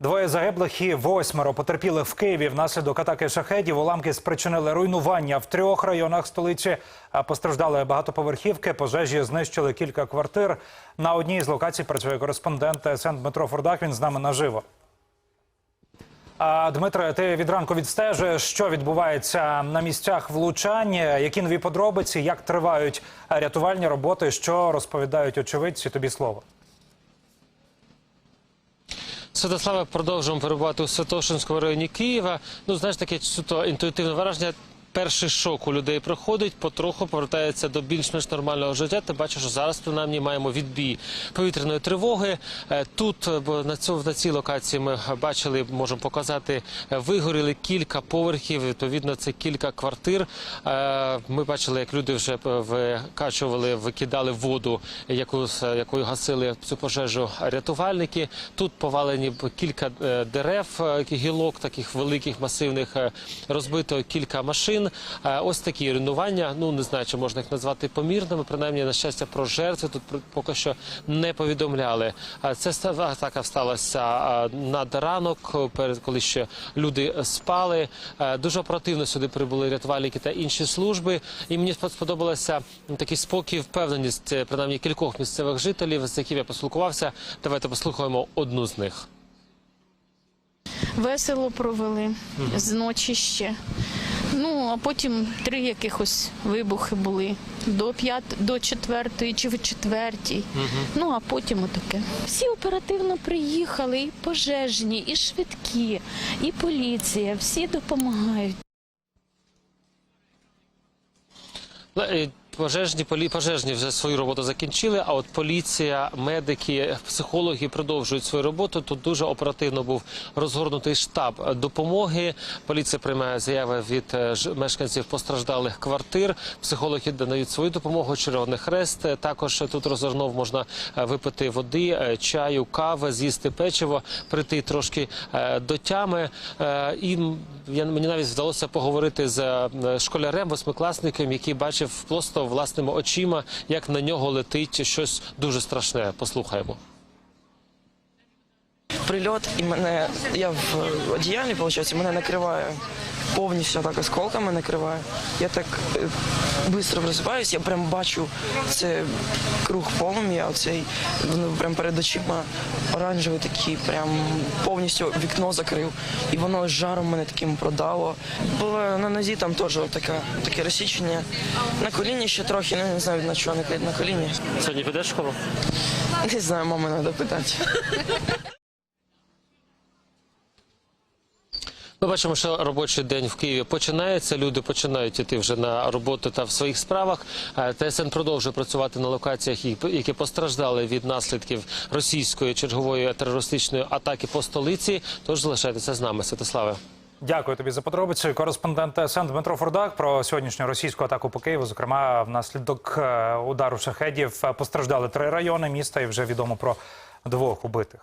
Двоє загиблих і восьмеро потерпілих в Києві внаслідок атаки шахедів. Уламки спричинили руйнування в трьох районах столиці. Постраждали багатоповерхівки. Пожежі знищили кілька квартир. На одній з локацій працює кореспондент ТСН Дмитро Фурдак. Він з нами наживо. Дмитре, ти від ранку відстежуєш, що відбувається на місцях влучань, які нові подробиці, як тривають рятувальні роботи, що розповідають очевидці. Тобі слово. Святославе, продовжуємо перебувати у Святошинському районі Києва. Ну, знаєш, таке суто інтуїтивне враження. Перший шок у людей проходить, потроху повертається до більш-менш нормального життя. Ти бачиш, що зараз принаймні маємо відбій повітряної тривоги. Е, Тут е, на цьому на цій локації ми бачили, можемо показати, е, вигоріли кілька поверхів. Відповідно, це кілька квартир. Ми бачили, як люди вже викачували, викидали воду, яку якою гасили цю пожежу рятувальники. Тут повалені кілька дерев, гілок таких великих, масивних, розбито кілька машин. Е, Ось такі руйнування. Ну не знаю, чи можна їх назвати помірними. Принаймні, на щастя, про жертви тут поки що не повідомляли. Е, Це атака сталася е, над ранок, коли ще люди спали. Дуже оперативно сюди прибули рятувальники та інші служби. І мені спод- сподобалося такий спокій, впевненість принаймні кількох місцевих жителів, з якими я поспілкувався. Давайте послухаємо одну з них. Весело провели з ночі ще. Ну, а потім три якихось вибухи були до п'ят, до четвертої чи в четвертій. Ну а потім отаке. Всі оперативно приїхали, і пожежні, і швидкі, і поліція. Всі допомагають. Пожежні пожежні вже свою роботу закінчили. А от поліція, медики, психологи продовжують свою роботу. Тут дуже оперативно був розгорнутий штаб допомоги. Поліція приймає заяви від е, мешканців постраждалих квартир. Психологи надають свою допомогу. Червоний хрест е, також тут розгорнув. Можна е, випити води, чаю, кави, з'їсти печиво, прийти трошки до тями. І я мені навіть вдалося поговорити з е, школярем, восьмикласником, який бачив просто власними очима, як на нього летить щось дуже страшне. Послухаємо. Прильот, і мене я в одіялі, виходить, мене накриває повністю так осколками накриває. Я так швидко просипаюсь, я прям бачу це круг полум'я, оцей воно прям перед очима оранжевий такий, прям повністю вікно закрив. І воно жаром мене таким продало. Було на нозі там теж таке, таке розсічення. На коліні ще трохи, ну не знаю на чого на коліні. Сьогодні підеш в школу? Не знаю, мами треба питати. Ми бачимо, що робочий день в Києві починається. Люди починають іти вже на роботу та в своїх справах. Е, ТСН продовжує працювати на локаціях, які- постраждали від наслідків російської чергової терористичної атаки по столиці. Тож залишайтеся з нами, Святославе. Дякую тобі за подробиці. Кореспондент ТСН Дмитро Фурдак про сьогоднішню російську атаку по Києву. Зокрема, внаслідок е, удару шахедів е, постраждали три райони міста, і вже відомо про двох убитих.